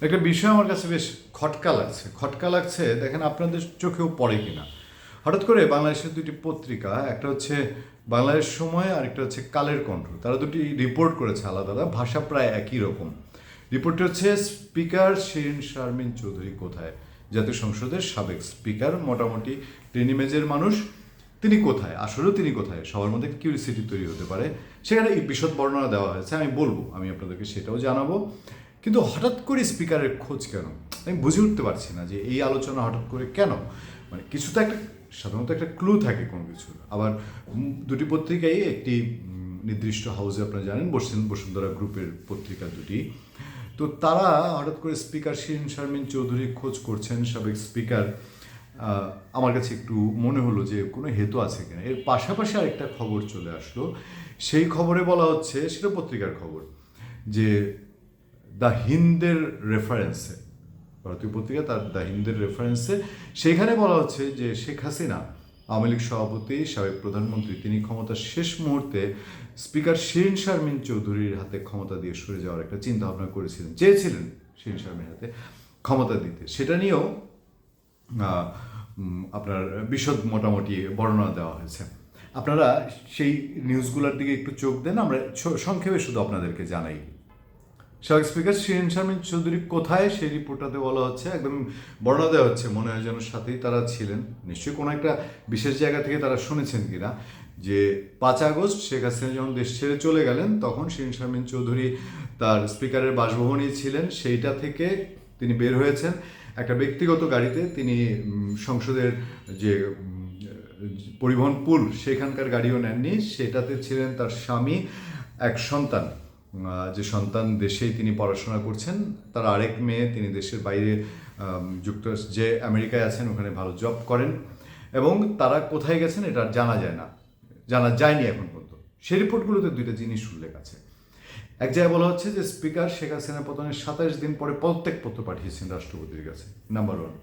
একটা বিষয় আমার কাছে বেশ খটকা লাগছে। খটকা লাগছে, দেখেন আপনাদের চোখেও পড়ে কিনা। হঠাৎ করে বাংলাদেশের দুটি পত্রিকা, একটা হচ্ছে বাংলাদেশ সময় আর একটা হচ্ছে কালের কণ্ঠ। তারা দুটি রিপোর্ট করেছে আলাদা আলাদা, ভাষা প্রায় একই রকম। রিপোর্টটি হচ্ছে স্পিকার শিরিন শারমিন চৌধুরী কোথায়? জাতীয় সংসদের সাবেক স্পিকার মোটামুটি টেন ইমেজের মানুষ। তিনি কোথায়? আসলেও তিনি কোথায়? সবার মধ্যে কিউরিসিটি তৈরি হতে পারে। সেখানে এই বিশদ বর্ণনা দেওয়া হয়েছে, আমি বলব, আমি আপনাদেরকে সেটাও জানাব। কিন্তু হঠাৎ করে স্পিকারের খোঁজ কেন? আমি বুঝে উঠতে পারছি না যে এই আলোচনা হঠাৎ করে কেন? মানে কিছু তো একটা, সাধারণত একটা ক্লু থাকে কোনো কিছুর। আবার দুটি পত্রিকাই একটি নির্দিষ্ট হাউসে আপনারা জানেন, বসেন বসুন্ধরা গ্রুপের পত্রিকা দুটি। তো তারা হঠাৎ করে স্পিকার শিরিন শারমিন চৌধুরী খোঁজ করছেন, সাবেক স্পিকার। আমার কাছে একটু মনে হলো যে কোনো হেতু আছে কিনা। এর পাশাপাশি আরেকটা খবর চলে আসলো। সেই খবরে বলা হচ্ছে, সেটা পত্রিকার খবর, যে দ্য হিন্দের রেফারেন্সে ভারতীয় পত্রিকা তার দ্য হিন্দের রেফারেন্সে সেখানে বলা হচ্ছে যে শেখ হাসিনা, আওয়ামী লীগ সভাপতি, সাবেক প্রধানমন্ত্রী, তিনি ক্ষমতার শেষ মুহূর্তে স্পিকার শিরিন শারমিন চৌধুরীর হাতে ক্ষমতা দিয়ে সরে যাওয়ার একটা চিন্তা ভাবনা করেছিলেন, চেয়েছিলেন শিরিন শারমিন হাতে ক্ষমতা দিতে। সেটা নিয়েও আপনার বিশদ মোটামুটি বর্ণনা দেওয়া হয়েছে। আপনারা সেই নিউজগুলোর দিকে একটু চোখ দেন, আমরা সংক্ষেপে শুধু আপনাদেরকে জানাই। সাবেক স্পিকার শিরিন শারমিন চৌধুরী কোথায়? সেই রিপোর্টটাতে বলা হচ্ছে, একদম বর্ণনা দেওয়া হচ্ছে মনে হয় যেন সাথেই তারা ছিলেন। নিশ্চয়ই কোনো একটা বিশেষ জায়গা থেকে তারা শুনেছেন কিনা, যে পাঁচ আগস্ট শেখ হাসিনা যখন দেশ ছেড়ে চলে গেলেন, তখন শিরিন শারমিন চৌধুরী তার স্পিকারের বাসভবনই ছিলেন। সেইটা থেকে তিনি বের হয়েছেন। একটা ব্যক্তিগত গাড়িতে তিনি সংসদের যে পরিবহন পুল, সেখানকার গাড়িও নেননি। সেটাতে ছিলেন তার স্বামী, এক সন্তান। যে সন্তান দেশেই তিনি পড়াশোনা করছেন, তার আরেক মেয়ে তিনি দেশের বাইরে যুক্তরাষ্ট্র যে আমেরিকায় আছেন, ওখানে ভালো জব করেন। এবং তারা কোথায় গেছেন এটা জানা যায় না, জানা যায়নি এখন পর্যন্ত। সেই রিপোর্টগুলোতে দুইটা জিনিস উল্লেখ আছে। এক জায়গায় বলা হচ্ছে যে স্পিকার শেখ হাসিনা পতনের সাতাশ দিন পরে প্রত্যেক পত্র পাঠিয়েছেন রাষ্ট্রপতির কাছে, নাম্বার ওয়ান।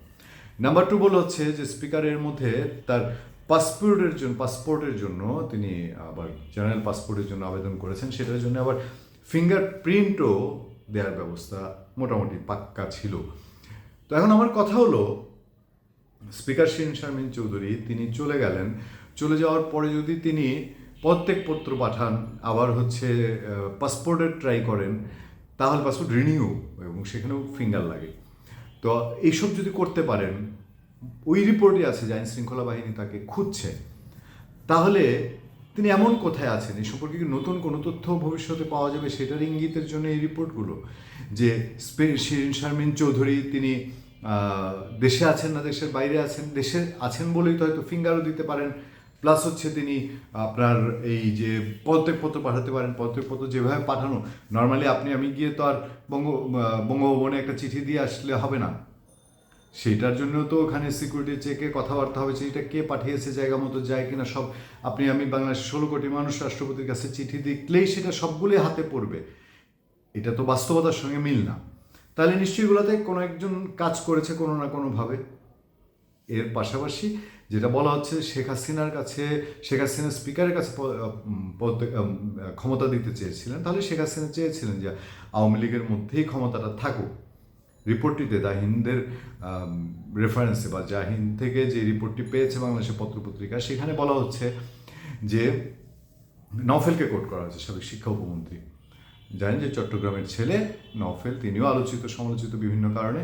নাম্বার টু বলা হচ্ছে যে স্পিকারের মধ্যে তার পাসপোর্টের জন্য পাসপোর্টের জন্য তিনি আবার জেনারেল পাসপোর্টের জন্য আবেদন করেছেন, সেটার জন্য আবার ফিঙ্গার প্রিন্টও দেওয়ার ব্যবস্থা মোটামুটি পাক্কা ছিল। তো এখন আমার কথা হলো স্পিকার শিরিন শারমিন চৌধুরী, তিনি চলে গেলেন। চলে যাওয়ার পরে যদি তিনি প্রত্যেক পত্র পাঠান, আবার হচ্ছে পাসপোর্টের ট্রাই করেন, তাহলে পাসপোর্ট রিনিউ এবং সেখানেও ফিঙ্গার লাগে। তো এইসব যদি করতে পারেন, ওই রিপোর্টে আছে যে আইন শৃঙ্খলা বাহিনী তাকে খুঁজছে। তাহলে তিনি এমন কোথায় আছেন? এই সম্পর্কে নতুন কোনো তথ্য ভবিষ্যতে পাওয়া যাবে? সেটার ইঙ্গিতের জন্য এই রিপোর্টগুলো যে শিরিন শারমিন চৌধুরী তিনি দেশে আছেন না দেশের বাইরে আছেন? দেশে আছেন বলেই তো হয়তো ফিঙ্গারও দিতে পারেন। প্লাস হচ্ছে তিনি আপনার এই যে পদত্যাগ পত্র পাঠাতে পারেন পদত্যাগ পত্র যেভাবে পাঠানো, নর্মালি আপনি, আমি গিয়ে তো আর বঙ্গ বঙ্গভবনে একটা চিঠি দিয়ে আসলে হবে না। সেটার জন্য তো ওখানে সিকিউরিটি চেকে কথাবার্তা হবে চিঠিটা কে পাঠিয়েছে জায়গা মতো যায় কিনা সব আপনি, আমি বাংলাদেশের ষোলো কোটি মানুষ রাষ্ট্রপতির কাছে চিঠি দিলেই সেটা সবগুলোই হাতে পড়বে। এটা তো বাস্তবতার সঙ্গে মিল না। তাহলে নিশ্চয়ই এগুলোতে কোনো একজন কাজ করেছে কোনো না কোনোভাবে। এর পাশাপাশি যেটা বলা হচ্ছে শেখ হাসিনার কাছে, শেখ হাসিনা স্পিকারের কাছে ক্ষমতা দিতে চেয়েছিলেন। তাহলে শেখ হাসিনা চেয়েছিলেন যে আওয়ামী লীগের মধ্যেই ক্ষমতাটা থাকুক। রিপোর্টটিতে দা হিন্দের রেফারেন্সে বা যা হিন্দ থেকে যে রিপোর্টটি পেয়েছে বাংলাদেশের পত্রপত্রিকা, সেখানে বলা হচ্ছে যে নফেলকে কোট করা হয়েছে সাবেক শিক্ষা উপমন্ত্রী। জানেন যে চট্টগ্রামের ছেলে নফেল তিনিও আলোচিত, সমালোচিত বিভিন্ন কারণে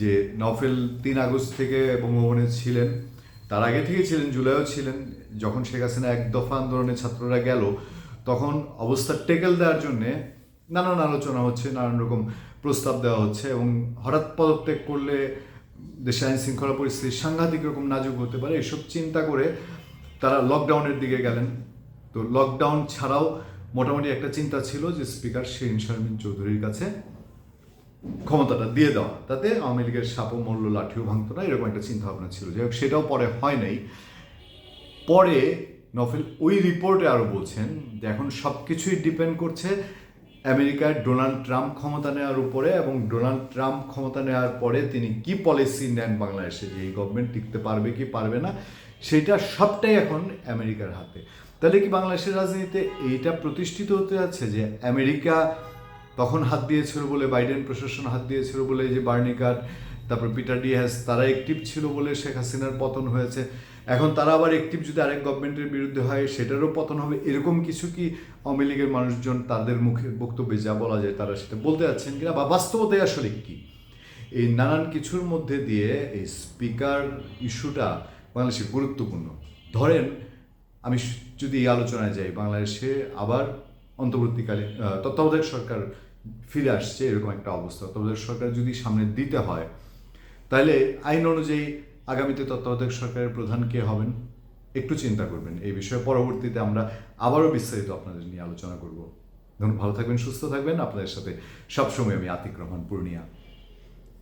যে নফেল তিন আগস্ট থেকে বঙ্গভবনে ছিলেন। তার আগে থেকে ছিলেন, জুলাইও ছিলেন। যখন শেখ হাসিনা এক দফা আন্দোলনে ছাত্ররা গেল, তখন অবস্থা টেকেল দেওয়ার জন্যে নানান আলোচনা হচ্ছে, নানান রকম প্রস্তাব দেওয়া হচ্ছে এবং হঠাৎ পদত্যাগ করলে দেশে আইন শৃঙ্খলা পরিস্থিতি সাংঘাতিক রকম নাজুক হতে পারে। এসব চিন্তা করে তারা লকডাউনের দিকে গেলেন। তো লকডাউন ছাড়াও মোটামুটি একটা চিন্তা ছিল যে স্পিকার শিরিন শারমিন চৌধুরীর কাছে ক্ষমতাটা দিয়ে দেওয়া। তাতে আওয়ামী লীগের সাপও মল্ল লাঠিও ভাঙতো না, এরকম একটা চিন্তা ভাবনা ছিল। যাই হোক, সেটাও পরে হয় নাই। পরে নফেল ওই রিপোর্টে আরও বলছেন যে এখন সব কিছুই ডিপেন্ড করছে আমেরিকার ডোনাল্ড ট্রাম্প ক্ষমতা নেওয়ার উপরে এবং ডোনাল্ড ট্রাম্প ক্ষমতা নেওয়ার পরে তিনি কি পলিসি নেন বাংলাদেশে যে এই গভর্নমেন্ট টিকতে পারবে কি পারবে না, সেটা সবটাই এখন আমেরিকার হাতে। তাহলে কি বাংলাদেশের রাজনীতিতে এইটা প্রতিষ্ঠিত হতে যাচ্ছে যে আমেরিকা তখন হাত দিয়েছিল বলে, বাইডেন প্রশাসন হাত দিয়েছিল বলে যে বার্নিকার তারপর পিটার ডিহাস তারা অ্যাক্টিভ ছিল বলে শেখ হাসিনার পতন হয়েছে। এখন তারা আবার অ্যাক্টিভ যদি আরেক গভর্নমেন্টের বিরুদ্ধে হয়, সেটারও পতন হবে। এরকম কিছু কি আওয়ামী লীগের মানুষজন তাদের মুখে বক্তব্যে যা বলা যায় তারা সেটা বলতে যাচ্ছেন কিনা বা বাস্তবতায় আসলে কি? এই নানান কিছুর মধ্যে দিয়ে এই স্পিকার ইস্যুটা বাংলাদেশে গুরুত্বপূর্ণ। ধরেন, আমি যদি এই আলোচনায় যাই, বাংলাদেশে আবার অন্তর্বর্তীকালে তত্ত্বাবধায়ক সরকার ফিরে আসছে, এরকম একটা অবস্থা। তত্ত্বাবধায়ক সরকার যদি সামনে দিতে হয় তাহলে আইন অনুযায়ী আগামীতে তত্ত্বাবধায়ক সরকারের প্রধান কে হবেন? একটু চিন্তা করবেন। এই বিষয়ে পরবর্তীতে আমরা আবারও বিস্তারিত আপনাদের নিয়ে আলোচনা করব। ধন্যবাদ, ভালো থাকবেন, সুস্থ থাকবেন। আপনাদের সাথে সবসময় আমি আতিক রহমান, পূর্ণিয়া।